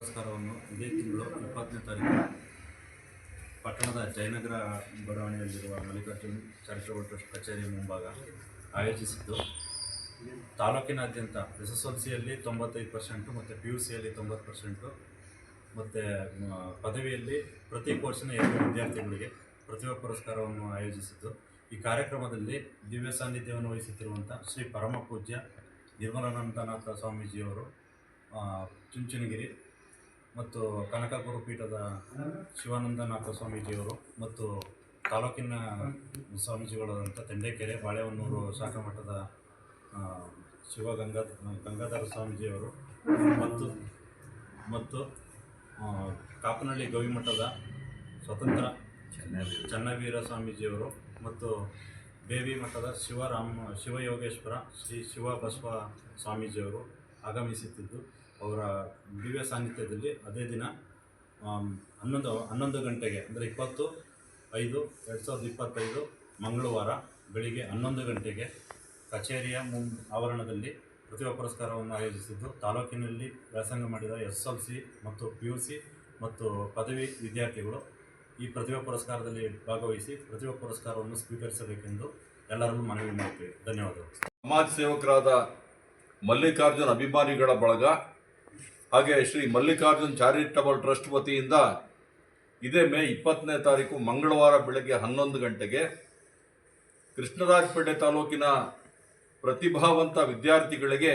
ಪುರಸ್ಕಾರವನ್ನು ಇದೇ ತಿಂಗಳು ಇಪ್ಪತ್ತನೇ ತಾರೀಕು ಪಟ್ಟಣದ ಜಯನಗರ ಬಡಾವಣೆಯಲ್ಲಿರುವ ಮಲ್ಲಿಕಾರ್ಜುನ್ ಚಾರಿಟಬಲ್ ಟ್ರಸ್ಟ್ ಕಚೇರಿ ಮುಂಭಾಗ ಆಯೋಜಿಸಿದ್ದು, ತಾಲೂಕಿನಾದ್ಯಂತ ಎಸ್ ಎಸ್ ಎಲ್ ಸಿಯಲ್ಲಿ ತೊಂಬತ್ತೈದು ಪರ್ಸೆಂಟು ಮತ್ತು ಪಿ ಯು ಸಿಯಲ್ಲಿ ತೊಂಬತ್ತು ಪರ್ಸೆಂಟು ಮತ್ತು ಪದವಿಯಲ್ಲಿ ಪ್ರತಿ ಕೋರ್ಸಿನ ಎರಡು ವಿದ್ಯಾರ್ಥಿಗಳಿಗೆ ಪ್ರತಿಭಾ ಪುರಸ್ಕಾರವನ್ನು ಆಯೋಜಿಸಿದ್ದು, ಈ ಕಾರ್ಯಕ್ರಮದಲ್ಲಿ ದಿವ್ಯ ಸಾನ್ನಿಧ್ಯವನ್ನು ವಹಿಸುತ್ತಿರುವಂಥ ಶ್ರೀ ಪರಮ ಪೂಜ್ಯ ನಿರ್ಮಲಾನಂದನಾಥ ಸ್ವಾಮೀಜಿಯವರು ಚುಂಚನಗಿರಿ ಮತ್ತು ಕನಕ ಗುರುಪೀಠದ ಶಿವಾನಂದನಾಥ ಸ್ವಾಮೀಜಿಯವರು ಮತ್ತು ತಾಲೂಕಿನ ಸ್ವಾಮೀಜಿಗಳಾದಂಥ ತೆಂಡೆಕೆರೆ, ಬಾಳೆಹೊನ್ನೂರು ಶಾಖಾ ಮಠದ ಶಿವಗಂಗಾ ಶಿವ ಗಂಗಾ, ಗಂಗಾಧರ ಸ್ವಾಮೀಜಿಯವರು ಮತ್ತು ಮತ್ತು ಕಾಪನಹಳ್ಳಿ ಗವಿಮಠದ ಸ್ವತಂತ್ರ ಚನ್ನವೀರ ಸ್ವಾಮೀಜಿಯವರು ಮತ್ತು ಬೇವಿ ಮಠದ ಶಿವರಾಮ, ಶಿವಯೋಗೇಶ್ವರ ಶ್ರೀ ಶಿವ ಬಸವ ಸ್ವಾಮೀಜಿಯವರು ಆಗಮಿಸುತ್ತಿದ್ದು. ಅವರ ದಿವ್ಯ ಸಾನ್ನಿಧ್ಯದಲ್ಲಿ ಅದೇ ದಿನ ಹನ್ನೊಂದು ಹನ್ನೊಂದು ಗಂಟೆಗೆ, ಅಂದರೆ ಇಪ್ಪತ್ತು, ಐದು, ಎರಡು ಸಾವಿರದ ಇಪ್ಪತ್ತೈದು ಮಂಗಳವಾರ ಬೆಳಿಗ್ಗೆ ಹನ್ನೊಂದು ಗಂಟೆಗೆ ಕಚೇರಿಯ ಮುಂ, ಆವರಣದಲ್ಲಿ ಪ್ರತಿಭಾ ಪುರಸ್ಕಾರವನ್ನು ಆಯೋಜಿಸಿದ್ದು, ತಾಲೂಕಿನಲ್ಲಿ ವ್ಯಾಸಂಗ ಮಾಡಿದ ಎಸ್ ಎಲ್ ಸಿ ಮತ್ತು ಪಿ ಯು ಸಿ ಮತ್ತು ಪದವಿ ವಿದ್ಯಾರ್ಥಿಗಳು ಈ ಪ್ರತಿಭಾ ಪುರಸ್ಕಾರದಲ್ಲಿ ಭಾಗವಹಿಸಿ ಪ್ರತಿಭಾ ಪುರಸ್ಕಾರವನ್ನು ಸ್ವೀಕರಿಸಬೇಕೆಂದು ಎಲ್ಲರನ್ನು ಮನವಿ ಮಾಡುತ್ತೇವೆ. ಧನ್ಯವಾದಗಳು. ಸಮಾಜ ಸೇವಕರಾದ ಮಲ್ಲಿಕಾರ್ಜುನ್ ಅಭಿಮಾನಿಗಳ ಬಳಗ ಹಾಗೆ ಶ್ರೀ ಮಲ್ಲಿಕಾರ್ಜುನ್ ಚಾರಿಟಬಲ್ ಟ್ರಸ್ಟ್ ವತಿಯಿಂದ ಇದೇ ಮೇ ಇಪ್ಪತ್ತನೇ ತಾರೀಕು ಮಂಗಳವಾರ ಬೆಳಗ್ಗೆ ಹನ್ನೊಂದು ಗಂಟೆಗೆ ಕೃಷ್ಣರಾಜಪೇಟೆ ತಾಲೂಕಿನ ಪ್ರತಿಭಾವಂತ ವಿದ್ಯಾರ್ಥಿಗಳಿಗೆ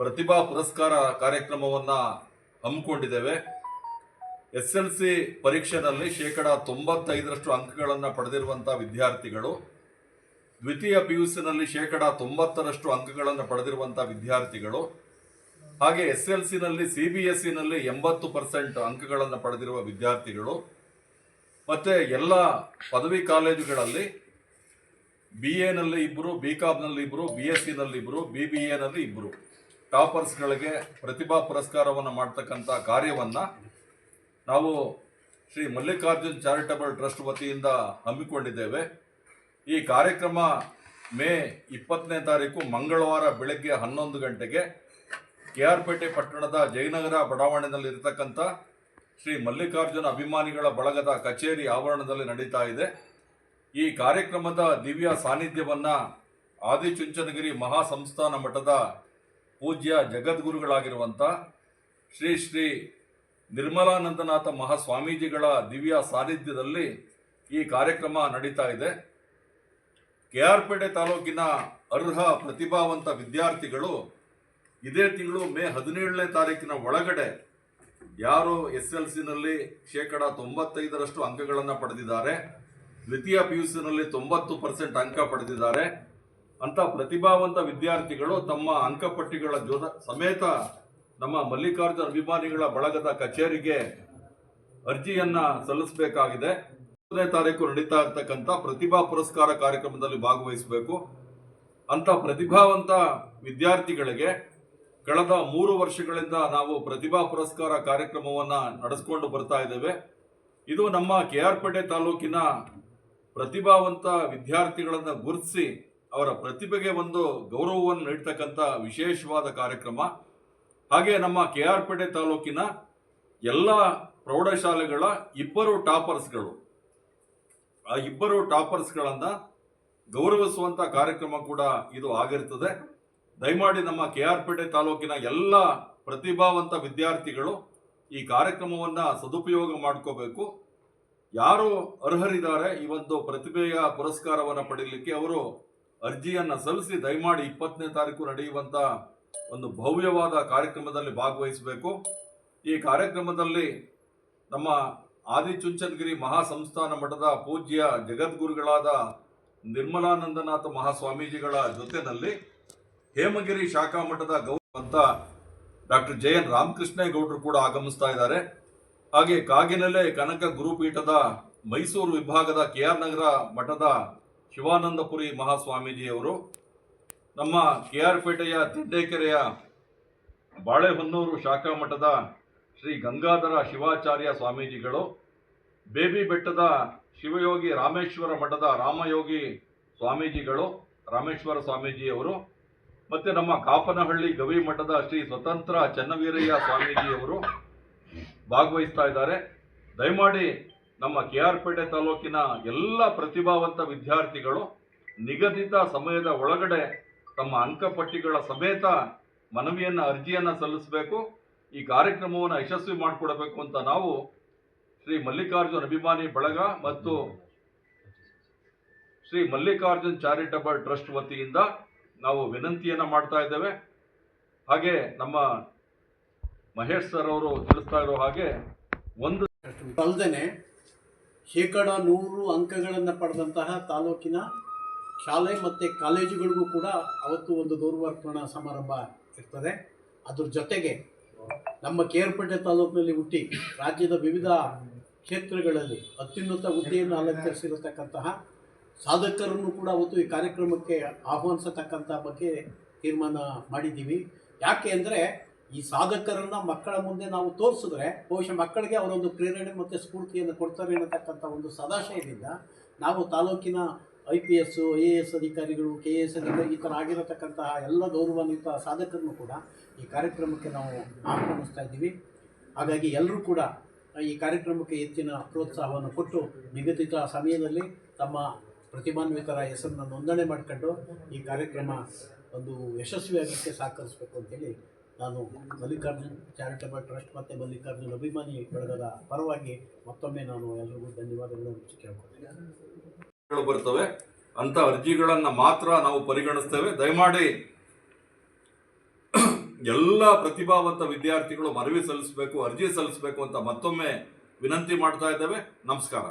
ಪ್ರತಿಭಾ ಪುರಸ್ಕಾರ ಕಾರ್ಯಕ್ರಮವನ್ನು ಹಮ್ಮಿಕೊಂಡಿದ್ದೇವೆ. ಎಸ್ ಎಲ್ ಸಿ ಪರೀಕ್ಷೆನಲ್ಲಿ ಶೇಕಡ ತೊಂಬತ್ತೈದರಷ್ಟು ಅಂಕಗಳನ್ನು ಪಡೆದಿರುವಂಥ ವಿದ್ಯಾರ್ಥಿಗಳು, ದ್ವಿತೀಯ ಪಿ ಯು ಸಿನಲ್ಲಿ ಶೇಕಡ ತೊಂಬತ್ತರಷ್ಟು ಅಂಕಗಳನ್ನು ಪಡೆದಿರುವಂಥ ವಿದ್ಯಾರ್ಥಿಗಳು ಹಾಗೆ ಎಸ್ ಎಲ್ ಸಿನಲ್ಲಿ, ಸಿ ಬಿ ಎಸ್ ಸಿನಲ್ಲಿ ಎಂಬತ್ತು ಪರ್ಸೆಂಟ್ ಅಂಕಗಳನ್ನು ಪಡೆದಿರುವ ವಿದ್ಯಾರ್ಥಿಗಳು, ಮತ್ತು ಎಲ್ಲ ಪದವಿ ಕಾಲೇಜುಗಳಲ್ಲಿ ಬಿ ಎನಲ್ಲಿ ಇಬ್ಬರು ಬಿ ಕಾಮ್ನಲ್ಲಿ ಇಬ್ಬರು ಬಿ ಎಸ್ ಸಿನಲ್ಲಿ ಇಬ್ಬರು ಬಿ ಬಿ ಎನಲ್ಲಿ ಇಬ್ಬರು ಟಾಪರ್ಸ್ಗಳಿಗೆ ಪ್ರತಿಭಾ ಪುರಸ್ಕಾರವನ್ನು ಮಾಡ್ತಕ್ಕಂಥ ಕಾರ್ಯವನ್ನು ನಾವು ಶ್ರೀ ಮಲ್ಲಿಕಾರ್ಜುನ್ ಚಾರಿಟಬಲ್ ಟ್ರಸ್ಟ್ ವತಿಯಿಂದ ಹಮ್ಮಿಕೊಂಡಿದ್ದೇವೆ. ಈ ಕಾರ್ಯಕ್ರಮ ಮೇ ಇಪ್ಪತ್ತನೇ ತಾರೀಕು ಮಂಗಳವಾರ ಬೆಳಗ್ಗೆ ಹನ್ನೊಂದು ಗಂಟೆಗೆ ಕೆ ಆರ್ ಪೇಟೆ ಪಟ್ಟಣದ ಜಯನಗರ ಬಡಾವಣೆಯಲ್ಲಿರತಕ್ಕಂಥ ಶ್ರೀ ಮಲ್ಲಿಕಾರ್ಜುನ ಅಭಿಮಾನಿಗಳ ಬಳಗದ ಕಚೇರಿ ಆವರಣದಲ್ಲಿ ನಡೀತಾ ಇದೆ. ಈ ಕಾರ್ಯಕ್ರಮದ ದಿವ್ಯ ಸಾನ್ನಿಧ್ಯವನ್ನು ಆದಿಚುಂಚನಗಿರಿ ಮಹಾಸಂಸ್ಥಾನ ಮಠದ ಪೂಜ್ಯ ಜಗದ್ಗುರುಗಳಾಗಿರುವಂಥ ಶ್ರೀ ಶ್ರೀ ನಿರ್ಮಲಾನಂದನಾಥ ಮಹಾಸ್ವಾಮೀಜಿಗಳ ದಿವ್ಯ ಸಾನ್ನಿಧ್ಯದಲ್ಲಿ ಈ ಕಾರ್ಯಕ್ರಮ ನಡೀತಾ ಇದೆ. ಕೆ ಆರ್ ಪೇಟೆ ತಾಲೂಕಿನ ಅರ್ಹ ಪ್ರತಿಭಾವಂತ ವಿದ್ಯಾರ್ಥಿಗಳು ಇದೇ ತಿಂಗಳು ಮೇ ಹದಿನೇಳನೇ ತಾರೀಕಿನ ಒಳಗಡೆ ಯಾರು ಎಸ್ ಎಲ್ ಸಿನಲ್ಲಿ ಶೇಕಡ ತೊಂಬತ್ತೈದರಷ್ಟು ಅಂಕಗಳನ್ನು ಪಡೆದಿದ್ದಾರೆ. ದ್ವಿತೀಯ ಪಿ ಯು ಸಿನಲ್ಲಿ ತೊಂಬತ್ತು ಪರ್ಸೆಂಟ್ ಅಂಕ ಪಡೆದಿದ್ದಾರೆ. ಅಂತ ಪ್ರತಿಭಾವಂತ ವಿದ್ಯಾರ್ಥಿಗಳು ತಮ್ಮ ಅಂಕಪಟ್ಟಿಗಳ ಜೊತೆ ಸಮೇತ ನಮ್ಮ ಮಲ್ಲಿಕಾರ್ಜುನ ಅಭಿಮಾನಿಗಳ ಬಳಗದ ಕಚೇರಿಗೆ ಅರ್ಜಿಯನ್ನ ಸಲ್ಲಿಸಬೇಕಾಗಿದೆ. ಹತ್ತನೇ ತಾರೀಕು ನಡೀತಾ ಇರ್ತಕ್ಕಂಥ ಪ್ರತಿಭಾ ಪುರಸ್ಕಾರ ಕಾರ್ಯಕ್ರಮದಲ್ಲಿ ಭಾಗವಹಿಸಬೇಕು. ಅಂತ ಪ್ರತಿಭಾವಂತ ವಿದ್ಯಾರ್ಥಿಗಳಿಗೆ ಕಳೆದ ಮೂರು ವರ್ಷಗಳಿಂದ ನಾವು ಪ್ರತಿಭಾ ಪುರಸ್ಕಾರ ಕಾರ್ಯಕ್ರಮವನ್ನು ನಡೆಸ್ಕೊಂಡು ಬರ್ತಾ ಇದ್ದೇವೆ. ಇದು ನಮ್ಮ ಕೆ ಆರ್ ಪೇಟೆ ತಾಲೂಕಿನ ಪ್ರತಿಭಾವಂತ ವಿದ್ಯಾರ್ಥಿಗಳನ್ನು ಗುರುತಿಸಿ ಅವರ ಪ್ರತಿಭೆಗೆ ಒಂದು ಗೌರವವನ್ನು ನೀಡ್ತಕ್ಕಂಥ ವಿಶೇಷವಾದ ಕಾರ್ಯಕ್ರಮ. ಹಾಗೆ ನಮ್ಮ ಕೆ ಆರ್ ಪೇಟೆ ತಾಲೂಕಿನ ಎಲ್ಲ ಪ್ರೌಢಶಾಲೆಗಳ ಇಬ್ಬರು ಟಾಪರ್ಸ್ಗಳು. ಆ ಇಬ್ಬರು ಟಾಪರ್ಸ್ಗಳನ್ನು ಗೌರವಿಸುವಂತ ಕಾರ್ಯಕ್ರಮ ಕೂಡ ಇದು ಆಗಿರ್ತದೆ. ದಯಮಾಡಿ ನಮ್ಮ ಕೆ ಆರ್ ಪೇಟೆ ತಾಲೂಕಿನ ಎಲ್ಲ ಪ್ರತಿಭಾವಂತ ವಿದ್ಯಾರ್ಥಿಗಳು ಈ ಕಾರ್ಯಕ್ರಮವನ್ನ ಸದುಪಯೋಗ ಮಾಡ್ಕೋಬೇಕು. ಯಾರು ಅರ್ಹರಿದ್ದಾರೆ ಈ ಒಂದು ಪ್ರತಿಭೆಯ ಪುರಸ್ಕಾರವನ್ನು ಪಡೀಲಿಕ್ಕೆ ಅವರು ಅರ್ಜಿಯನ್ನು ಸಲ್ಲಿಸಿ ದಯಮಾಡಿ ಇಪ್ಪತ್ತನೇ ತಾರೀಕು ನಡೆಯುವಂತ ಒಂದು ಭವ್ಯವಾದ ಕಾರ್ಯಕ್ರಮದಲ್ಲಿ ಭಾಗವಹಿಸಬೇಕು. ಈ ಕಾರ್ಯಕ್ರಮದಲ್ಲಿ ನಮ್ಮ ಆದಿಚುಂಚನಗಿರಿ ಮಹಾಸಂಸ್ಥಾನ ಮಠದ ಪೂಜ್ಯ ಜಗದ್ಗುರುಗಳಾದ ನಿರ್ಮಲಾನಂದನಾಥ ಮಹಾಸ್ವಾಮೀಜಿಗಳ ಜೊತೆನಲ್ಲಿ ಹೇಮಗಿರಿ ಶಾಖಾ ಮಠದ ಗೌರವ ಅಂತ ಡಾಕ್ಟರ್ ಜೆ ಎನ್ ರಾಮಕೃಷ್ಣೇಗೌಡರು ಕೂಡ ಆಗಮಿಸ್ತಾ ಇದ್ದಾರೆ. ಹಾಗೆ ಕಾಗಿನೆಲೆ ಕನಕ ಗುರುಪೀಠದ ಮೈಸೂರು ವಿಭಾಗದ ಕೆ ಆರ್ ನಗರ ಮಠದ ಶಿವಾನಂದಪುರಿ ಮಹಾಸ್ವಾಮೀಜಿಯವರು, ನಮ್ಮ ಕೆ ಆರ್ ಪೇಟೆಯ ತಿಂಡೇಕೆರೆಯ ಬಾಳೆಹೊನ್ನೂರು ಶಾಖಾ ಮಠದ ಶ್ರೀ ಗಂಗಾಧರ ಶಿವಾಚಾರ್ಯ ಸ್ವಾಮೀಜಿಗಳು, ಬೇಬಿ ಬೆಟ್ಟದ ಶಿವಯೋಗಿ ರಾಮೇಶ್ವರ ಮಠದ ರಾಮಯೋಗಿ ಸ್ವಾಮೀಜಿಗಳು, ರಾಮೇಶ್ವರ ಸ್ವಾಮೀಜಿಯವರು ಮತ್ತೆ ನಮ್ಮ ಕಾಪನಹಳ್ಳಿ ಗವಿ ಮಠದ ಶ್ರೀ ಸ್ವತಂತ್ರ ಚನ್ನವೀರಯ್ಯ ಸ್ವಾಮೀಜಿಯವರು ಭಾಗವಹಿಸ್ತಾ ಇದ್ದಾರೆ. ದಯಮಾಡಿ ನಮ್ಮ ಕೆ ಆರ್ ಪೇಟೆ ತಾಲೂಕಿನ ಎಲ್ಲ ಪ್ರತಿಭಾವಂತ ವಿದ್ಯಾರ್ಥಿಗಳು ನಿಗದಿತ ಸಮಯದ ಒಳಗಡೆ ತಮ್ಮ ಅಂಕಪಟ್ಟಿಗಳ ಸಮೇತ ಮನವಿಯನ್ನ, ಅರ್ಜಿಯನ್ನ ಸಲ್ಲಿಸಬೇಕು. ಈ ಕಾರ್ಯಕ್ರಮವನ್ನು ಯಶಸ್ವಿ ಮಾಡಿಕೊಡಬೇಕು ಅಂತ ನಾವು ಶ್ರೀ ಮಲ್ಲಿಕಾರ್ಜುನ್ ಅಭಿಮಾನಿ ಬಳಗ ಮತ್ತು ಶ್ರೀ ಮಲ್ಲಿಕಾರ್ಜುನ್ ಚಾರಿಟಬಲ್ ಟ್ರಸ್ಟ್ ವತಿಯಿಂದ ನಾವು ವಿನಂತಿಯನ್ನು ಮಾಡ್ತಾ ಇದ್ದೇವೆ. ಹಾಗೆ ನಮ್ಮ ಮಹೇಶ್ ಸರ್ ಅವರು ತಿಳಿಸ್ತಾ ಇರೋ ಹಾಗೆ ಒಂದು ಅಲ್ಲದೆ ಶೇಕಡ ನೂರು ಅಂಕಗಳನ್ನು ಪಡೆದಂತಹ ತಾಲೂಕಿನ ಶಾಲೆ ಮತ್ತು ಕಾಲೇಜುಗಳಿಗೂ ಕೂಡ ಅವತ್ತು ಒಂದು ಗೌರವಾರ್ಪಣಾ ಸಮಾರಂಭ ಇರ್ತದೆ. ಅದ್ರ ಜೊತೆಗೆ ನಮ್ಮ ಕೇರ್ಪೇಟೆ ತಾಲೂಕಿನಲ್ಲಿ ಹುಟ್ಟಿ ರಾಜ್ಯದ ವಿವಿಧ ಕ್ಷೇತ್ರಗಳಲ್ಲಿ ಅತ್ಯುನ್ನತ ಹುದ್ದೆಯನ್ನು ಅಲಂಕರಿಸಿರತಕ್ಕಂತಹ ಸಾಧಕರನ್ನು ಕೂಡ ಅವತ್ತು ಈ ಕಾರ್ಯಕ್ರಮಕ್ಕೆ ಆಹ್ವಾನಿಸತಕ್ಕಂಥ ಬಗ್ಗೆ ತೀರ್ಮಾನ ಮಾಡಿದ್ದೀವಿ. ಯಾಕೆ ಅಂದರೆ ಈ ಸಾಧಕರನ್ನು ಮಕ್ಕಳ ಮುಂದೆ ನಾವು ತೋರಿಸಿದ್ರೆ ಬಹುಶಃ ಮಕ್ಕಳಿಗೆ ಅವರೊಂದು ಪ್ರೇರಣೆ ಮತ್ತು ಸ್ಫೂರ್ತಿಯನ್ನು ಕೊಡ್ತಾರೆ ಅನ್ನತಕ್ಕಂಥ ಒಂದು ಸದಾಶಯದಿಂದ ನಾವು ತಾಲೂಕಿನ I P S A S ಅಧಿಕಾರಿಗಳು, ಕೆ ಎ ಎಸ್ ಅಧಿಕಾರಿ ಈ ಥರ ಆಗಿರತಕ್ಕಂತಹ ಎಲ್ಲ ಗೌರವಾನ್ವಿತ ಸಾಧಕರನ್ನು ಕೂಡ ಈ ಕಾರ್ಯಕ್ರಮಕ್ಕೆ ನಾವು ಆಹ್ವಾನಿಸ್ತಾ ಇದ್ದೀವಿ. ಹಾಗಾಗಿ ಎಲ್ಲರೂ ಕೂಡ ಈ ಕಾರ್ಯಕ್ರಮಕ್ಕೆ ಹೆಚ್ಚಿನ ಪ್ರೋತ್ಸಾಹವನ್ನು ಕೊಟ್ಟು ನಿಗದಿತ ಸಮಯದಲ್ಲಿ ತಮ್ಮ ಪ್ರತಿಭಾನ್ವಿತರ ಹೆಸರನ್ನ ನೋಂದಣಿ ಮಾಡಿಕೊಂಡು ಈ ಕಾರ್ಯಕ್ರಮ ಒಂದು ಯಶಸ್ವಿಯಾಗಲಿಕ್ಕೆ ಸಹಕರಿಸಬೇಕು ಅಂತೇಳಿ ನಾನು ಮಲ್ಲಿಕಾರ್ಜುನ್ ಚಾರಿಟಬಲ್ ಟ್ರಸ್ಟ್ ಮತ್ತು ಮಲ್ಲಿಕಾರ್ಜುನ್ ಅಭಿಮಾನಿ ಬಳಗದ ಪರವಾಗಿ ಮತ್ತೊಮ್ಮೆ ನಾನು ಎಲ್ರಿಗೂ ಧನ್ಯವಾದಗಳನ್ನು ಕೇಳ್ಕೊಳ್ತೀನಿ. ಬರ್ತವೆ ಅಂತ ಅರ್ಜಿಗಳನ್ನು ಮಾತ್ರ ನಾವು ಪರಿಗಣಿಸ್ತೇವೆ. ದಯಮಾಡಿ ಎಲ್ಲ ಪ್ರತಿಭಾವಂತ ವಿದ್ಯಾರ್ಥಿಗಳು ಮನವಿ ಸಲ್ಲಿಸಬೇಕು, ಅರ್ಜಿ ಸಲ್ಲಿಸಬೇಕು ಅಂತ ಮತ್ತೊಮ್ಮೆ ವಿನಂತಿ ಮಾಡ್ತಾ ಇದ್ದೇವೆ. ನಮಸ್ಕಾರ.